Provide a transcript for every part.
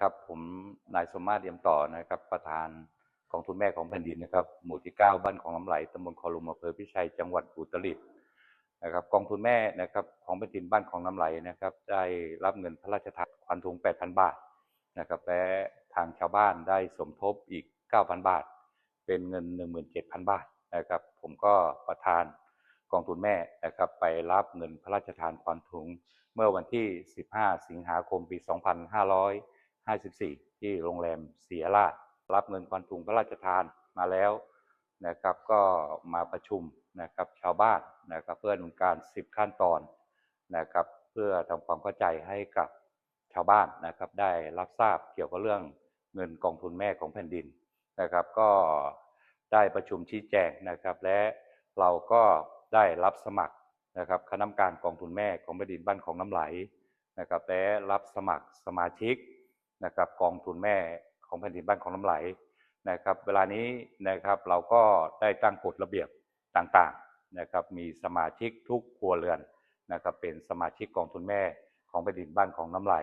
ครับผมนายสมมาตรเอี่ยมต่อนะครับ ประธานกองทุนแม่ของแผ่นดินนะครับ หมู่ที่เก้าบ้านของลำไหลตำบลคอลุมอำเภอพิชัยจังหวัดอุตรดิตถ์นะครับ กองทุนแม่นะครับของแผ่นดินบ้านของลำไหลนะครับ ได้รับเงินพระราชทานขวัญถุง 8,000 บาทนะครับและทางชาวบ้านได้สมทบอีก 9,000 บาท เป็นเงิน 17,000 บาทนะครับ ผมก็ประธานกองทุนแม่นะครับไปรับเงินพระราชทานขวัญถุง เมื่อวันที่ 15 สิงหาคมปี 54 ที่โรงแรมเสียราช รับเงินขวัญถุงพระราชทานมาแล้วนะครับก็มาประชุมนะครับชาวบ้านนะครับเพื่อดำเนินการ 10 ขั้นตอนนะครับเพื่อทำความเข้าใจให้กับชาวบ้านนะครับได้รับทราบเกี่ยวกับเรื่องเงินกองทุนแม่ของแผ่นดินนะครับ ก็ได้ประชุมชี้แจงนะครับ และเราก็ได้รับสมัครนะครับคณะกรรมการกองทุนแม่ของแผ่นดินบ้านของน้ำไหลนะครับและรับสมัครสมาชิก นะครับกองทุนแม่ของแผ่นดินบ้านของน้ำไหลนะครับ เวลานี้นะครับเราก็ได้ตั้งกฎระเบียบต่างๆนะครับ มีสมาชิกทุกครัวเรือนนะครับ เป็นสมาชิกกองทุนแม่ของแผ่นดินบ้านของน้ำไหล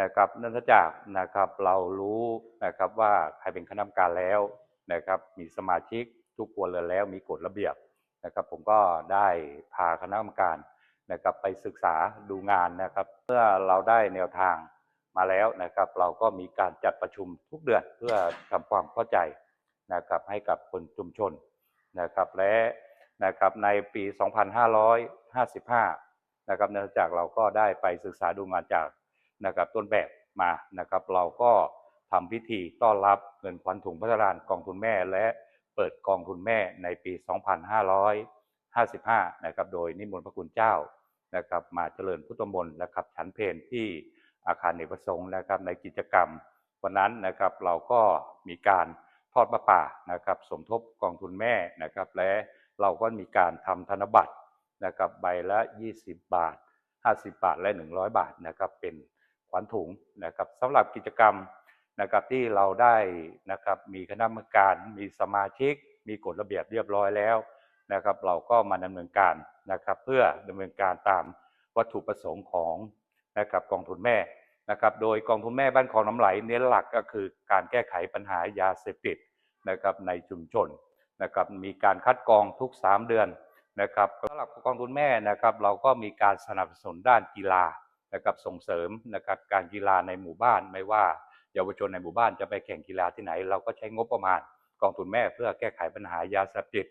นะครับเนื่องจากนะครับเรารู้นะครับว่าใครเป็นคณะกรรมการแล้วนะครับ มีสมาชิกทุกครัวเรือนแล้วมีกฎระเบียบนะครับ ผมก็ได้พาคณะกรรมการนะครับไปศึกษาดูงานนะครับ เมื่อเราได้แนวทาง มาแล้วนะครับ เราก็มีการจัดประชุมทุกเดือนเพื่อทำความเข้าใจนะครับให้กับคนชุมชนนะครับและนะครับในปี 2555 นะครับเนื่องจากเราก็ได้ไปศึกษาดูงานจากนะครับต้นแบบมานะครับ เราก็ทำพิธีต้อนรับเงินขวัญถุงพระราชทานกองทุนแม่ และเปิดกองทุนแม่ในปี 2555 นะครับ โดยนิมนต์พระคุณเจ้านะครับ มาเจริญพุทธมนต์นะครับฉันเพลที่ อาคารเนกประสงค์นะครับ ในกิจกรรมวันนั้นนะครับเราก็มีการทอดประป่านะครับ สมทบกองทุนแม่นะครับ และเราก็มีการทำธนบัตรนะครับใบละ 20 บาท 50 บาทและ 100 บาทนะครับเป็นขวัญถุงนะครับสำหรับกิจกรรมนะครับที่เราได้นะครับมีคณะกรรมการมีสมาชิก มีกฎระเบียบเรียบร้อยแล้วนะครับ เราก็มาดำเนินการนะครับ เพื่อดำเนินการตามวัตถุประสงค์ของ นะครับกองทุนแม่นะครับโดยกองทุนแม่บ้านคลองน้ำไหลเน้นหลักก็คือการแก้ไขปัญหายาเสพติดนะครับในชุมชนนะครับมีการคัดกรองทุก 3 เดือนนะครับสำหรับกองทุนแม่นะครับเราก็มีการสนับสนุนด้านกีฬานะครับส่งเสริมนะครับการกีฬาในหมู่บ้านไม่ว่าเยาวชนในหมู่บ้านจะไปแข่งกีฬาที่ไหน เราก็ใช้งบประมาณกองทุนแม่เพื่อแก้ไขปัญหายาเสพติด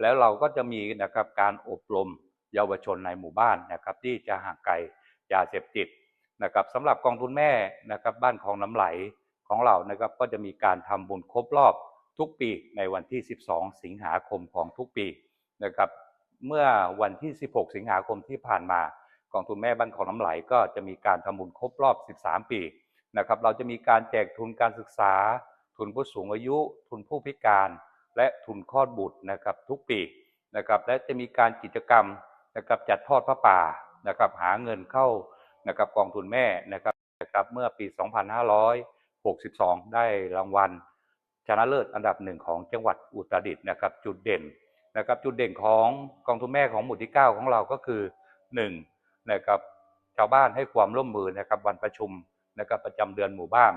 แล้วเราก็จะมีนะครับการอบรมเยาวชนในหมู่บ้านนะครับที่จะห่างไกล ยาเสพติดนะครับสำหรับกองทุนแม่นะครับบ้านของน้ำไหลของเรานะครับก็จะมีการทำบุญครบรอบทุกปีในวันที่ 12 สิงหาคมของทุกปีนะครับเมื่อวันที่ 16 สิงหาคมที่ผ่านมากองทุนแม่บ้านของน้ำไหล ก็จะมีการทำบุญครบรอบ 13 ปีนะครับเราจะมีการแจกทุนการศึกษา ทุนผู้สูงอายุ ทุนผู้พิการ และทุนคลอดบุตรนะครับทุกปีนะครับและจะมีการกิจกรรมนะครับจัดทอดพระป่า นะครับหาเงินเข้านะครับกองทุนแม่นะครับนะครับเมื่อปี 2562 ได้รางวัลชนะเลิศอันดับหนึ่งของจังหวัดอุตรดิตถ์นะครับจุดเด่นนะครับจุดเด่นของกองทุนแม่ของหมู่ที่ 9 ของเราก็คือ1นะครับชาวบ้านให้ความร่วมมือนะครับวันประชุมนะครับประจำเดือนหมู่บ้าน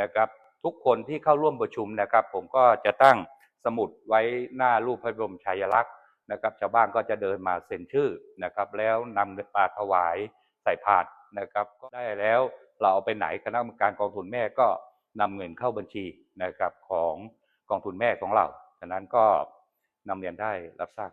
นะครับทุกคนที่เข้าร่วมประชุมนะครับ ผมก็จะตั้งสมุดไว้หน้ารูปพระบรมฉายาลักษณ์ นะครับชาวบ้านก็จะเดินมาเซ็นชื่อนะครับ แล้วนำปลาถวายใส่ผาดนะครับ ก็ได้แล้วเราเอาไปไหนคณะกรรมการกองทุนแม่ก็นำเงินเข้าบัญชีนะครับของกองทุนแม่ของเราฉะนั้นก็นำเรียนได้รับทราบ